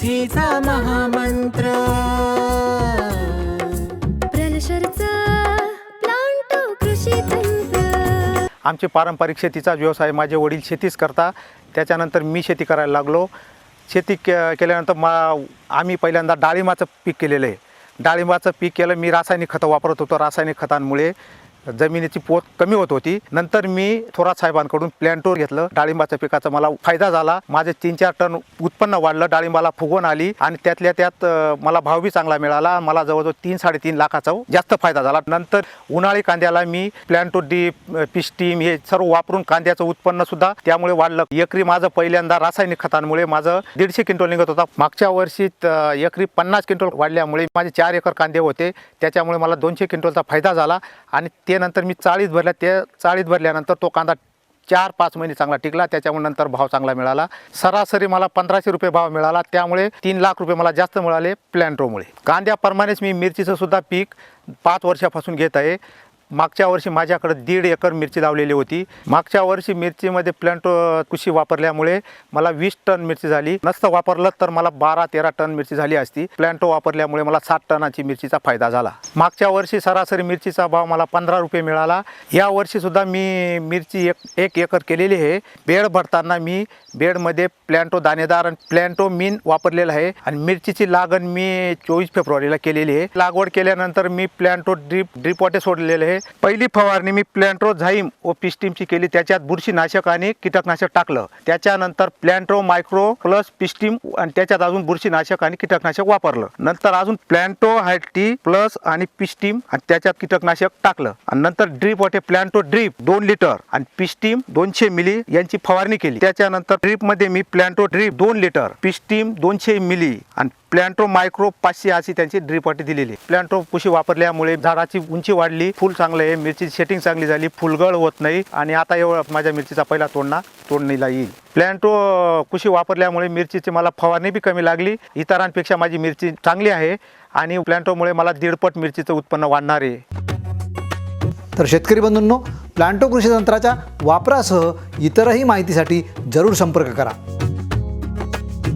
शेतीचा महामंत्र. प्रलशरचा प्लांटो कृषी तंत्र. आमचे पारंपरिक शेतीचा व्यवसाय माझे वडील शेतीच करता. त्याच्यानंतर मी शेती करायला लागलो. शेती के केल्यानंतर मा आम्ही पहिल्यांदा डाळिंबाचं पीक केलेलं आहे. डाळिंबाचं पीक केलं मी रासायनिक खतं वापरत होतो. रासायनिक खतांमुळे जमिनीची पोत कमी होत होती. नंतर मी थोरात साहेबांकडून प्लॅन्टोर घेतलं. डाळिंबाच्या पिकाचा मला फायदा झाला. माझे तीन चार टन उत्पन्न वाढलं. डाळिंबाला फुगवून आली आणि त्यातल्या त्यात मला भावबी चांगला मिळाला. मला जवळजवळ तीन साडेतीन लाखाचा जास्त फायदा झाला. नंतर उन्हाळी कांद्याला मी प्लॅन्टो डीप पिस्टीम हे सर्व वापरून कांद्याचं उत्पन्न सुद्धा त्यामुळे वाढलं. एकरी माझं पहिल्यांदा रासायनिक खतांमुळे माझं दीडशे क्विंटल निघत होता. मागच्या वर्षी एकरी पन्नास क्विंटल वाढल्यामुळे माझे चार एकर कांदे होते. त्याच्यामुळे मला दोनशे क्विंटलचा फायदा झाला आणि ते नंतर मी चाळीत भरल्या ते चाळीत भरल्यानंतर तो कांदा चार पाच महिने चांगला टिकला त्याच्यामुळे नंतर भाव चांगला मिळाला. सरासरी मला पंधराशे रुपये भाव मिळाला त्यामुळे तीन लाख रुपये मला जास्त मिळाले प्लॅन्ट्रोमुळे कांद्याप्रमाणेच मी मिरचीचं सुद्धा पीक पाच वर्षापासून घेत आहे. मागच्या वर्षी माझ्याकडे दीड एकर मिरची लावलेली होती. मागच्या वर्षी मिरचीमध्ये प्लॅन्टो कुशी वापरल्यामुळे मला वीस टन मिरची झाली. नसतं वापरलं तर मला बारा तेरा टन मिरची झाली असती. प्लॅन्टो वापरल्यामुळे मला सात टनाची मिरचीचा फायदा झाला. मागच्या वर्षी सरासरी मिरचीचा भाव मला पंधरा रुपये मिळाला. या वर्षी सुद्धा मी मिरची एक एक एकर केलेली आहे. बेड भरताना मी बेडमध्ये प्लॅन्टो दाणेदार आणि प्लॅन्टो मीन वापरलेलं आहे आणि मिरचीची लागण मी चोवीस फेब्रुवारीला केलेली आहे. लागवड केल्यानंतर मी प्लॅन्टो ड्रीप ड्रीप वाटे सोडलेले आहे. पहिली फवारणी मी प्लॅन्ट्रो झाईम व पिस्टीमची केली. त्याच्यात बुरशीनाशक आणि कीटकनाशक टाकलं. त्याच्यानंतर प्लॅन्ट्रो मायक्रो प्लस पिस्टीम आणि त्याच्यात अजून बुरशीनाशक आणि कीटकनाशक वापरलं. नंतर अजून प्लॅन्टो हायटी प्लस आणि पिस्टीम आणि त्याच्यात कीटकनाशक टाकलं. आणि नंतर ड्रीप वाटे प्लॅन्टो ड्रीप दोन लिटर आणि पिस्टीम दोनशे मिली यांची फवारणी केली. त्याच्यानंतर ड्रीपमध्ये मी प्लॅन्टो ड्रीप दोन लिटर पिस्टीम दोनशे मिली आणि प्लॅन्टो मायक्रो पाचशे अशी त्यांची ड्रीपाटी दिलेली. प्लॅन्टो कुशी वापरल्यामुळे झाडाची उंची वाढली फुल चांगलं आहे मिरची सेटिंग चांगली झाली फुलगळ होत नाही आणि आता एवढं माझ्या मिरचीचा पहिला तोडणा तोडणीला येईल. प्लॅन्टो कुशी वापरल्यामुळे मिरचीची मला फवारणी बी कमी लागली. इतरांपेक्षा माझी मिरची चांगली आहे आणि प्लॅन्टोमुळे मला दीडपट मिरचीचं उत्पन्न वाढणार आहे. तर शेतकरी बंधूंनो प्लांटो कृषी तंत्राच्या वापरासह इतरही माहितीसाठी जरूर संपर्क करा.